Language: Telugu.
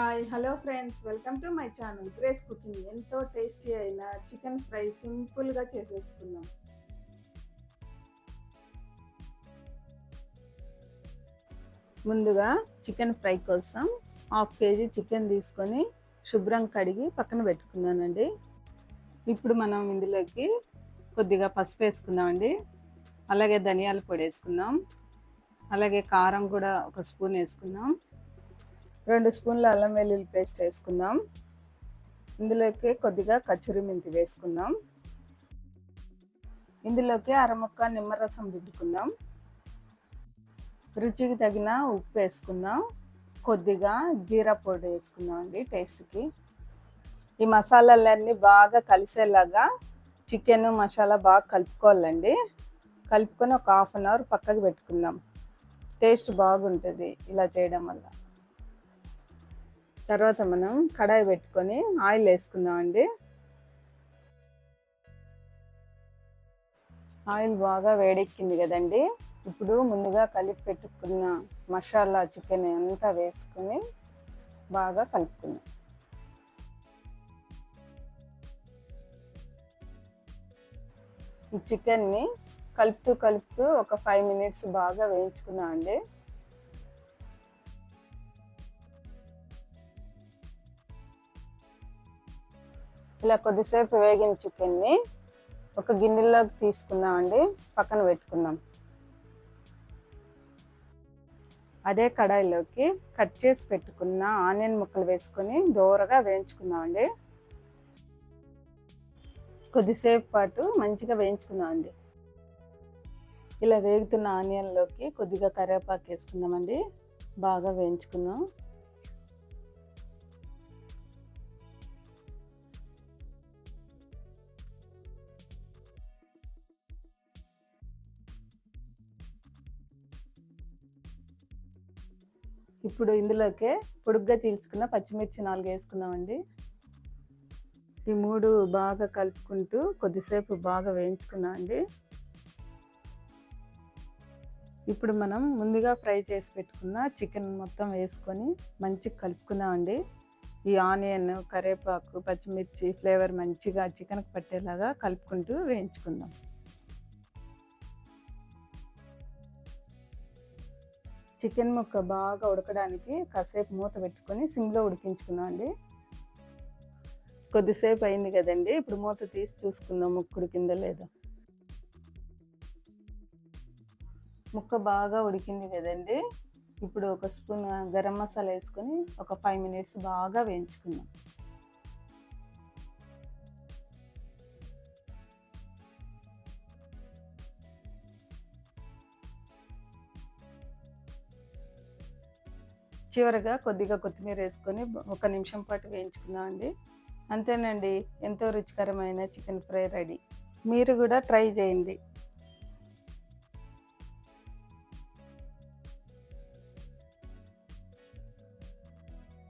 Hi hello friends welcome to my channel Grace cooking ఎంతో టేస్టీ అయిన చికెన్ ఫ్రై సింపుల్గా చేసేసుకుందాం. ముందుగా చికెన్ ఫ్రై కోసం హాఫ్ కేజీ చికెన్ తీసుకొని శుభ్రం కడిగి పక్కన పెట్టుకున్నానండి. ఇప్పుడు మనం ఇందులోకి కొద్దిగా పసుపు వేసుకుందామండి. అలాగే ధనియాల పొడి వేసుకుందాం. అలాగే కారం కూడా ఒక స్పూన్ వేసుకుందాం. రెండు స్పూన్ల అల్లం వెల్లుల్లి పేస్ట్ వేసుకుందాం. ఇందులోకి కొద్దిగా కచ్చూరి మెంతి వేసుకుందాం. ఇందులోకి అరముక్క నిమ్మరసం రుద్దుకుందాం. రుచికి తగిన ఉప్పు వేసుకుందాం. కొద్దిగా జీరా పొడి వేసుకుందాం అండి టేస్ట్కి. ఈ మసాలాలన్నీ బాగా కలిసేలాగా చికెన్ మసాలా బాగా కలుపుకోవాలండి. కలుపుకొని ఒక హాఫ్ అన్ అవర్ పక్కకు పెట్టుకుందాం. టేస్ట్ బాగుంటుంది ఇలా చేయడం వల్ల. తర్వాత మనం కడాయి పెట్టుకొని ఆయిల్ వేసుకుందామండి. ఆయిల్ బాగా వేడెక్కింది కదండి. ఇప్పుడు ముందుగా కలిపి పెట్టుకున్న మసాలా చికెన్ అంతా వేసుకొని బాగా కలుపుకుందాం. ఈ చికెన్ని కలుపుతూ కలుపుతూ ఒక ఫైవ్ మినిట్స్ బాగా వేయించుకున్నాం అండి ఇలా కొద్దిసేపు వేగిన చికెన్ని ఒక గిన్నెలోకి తీసుకుందామండి పక్కన పెట్టుకుందాం. అదే కడాయిలోకి కట్ చేసి పెట్టుకున్న ఆనియన్ ముక్కలు వేసుకొని దోరగా వేయించుకుందామండి. కొద్దిసేపు పాటు మంచిగా వేయించుకుందామండి. ఇలా వేగుతున్న ఆనియన్లోకి కొద్దిగా కరివేపాకు వేసుకుందామండి. బాగా వేయించుకుందాం. ఇప్పుడు ఇందులోకే పొడుగ్గా చీల్చుకున్న పచ్చిమిర్చి నాలుగు వేసుకున్నామండి ఈ మూడు బాగా కలుపుకుంటూ కొద్దిసేపు బాగా వేయించుకున్నామండి ఇప్పుడు మనం ముందుగా ఫ్రై చేసి పెట్టుకున్న చికెన్ మొత్తం వేసుకొని మంచిగా కలుపుకున్నామండి ఈ ఆనియన్ కరివేపాకు పచ్చిమిర్చి ఫ్లేవర్ మంచిగా చికెన్కి పట్టేలాగా కలుపుకుంటూ వేయించుకుందాం. చికెన్ ముక్క బాగా ఉడకడానికి కాసేపు మూత పెట్టుకొని సిమ్లో ఉడికించుకున్నాం అండి కొద్దిసేపు అయింది కదండి ఇప్పుడు మూత తీసి చూసుకుందాం ముక్క కింద లేదో. ముక్క బాగా ఉడికింది కదండి ఇప్పుడు ఒక స్పూన్ గరం మసాలా వేసుకొని ఒక ఫైవ్ మినిట్స్ బాగా వేయించుకుందాం. చివరగా కొద్దిగా కొత్తిమీర వేసుకొని ఒక నిమిషం పాటు వేయించుకున్నామండి అంతేనండి ఎంతో రుచికరమైన చికెన్ ఫ్రై రెడీ. మీరు కూడా ట్రై చేయండి.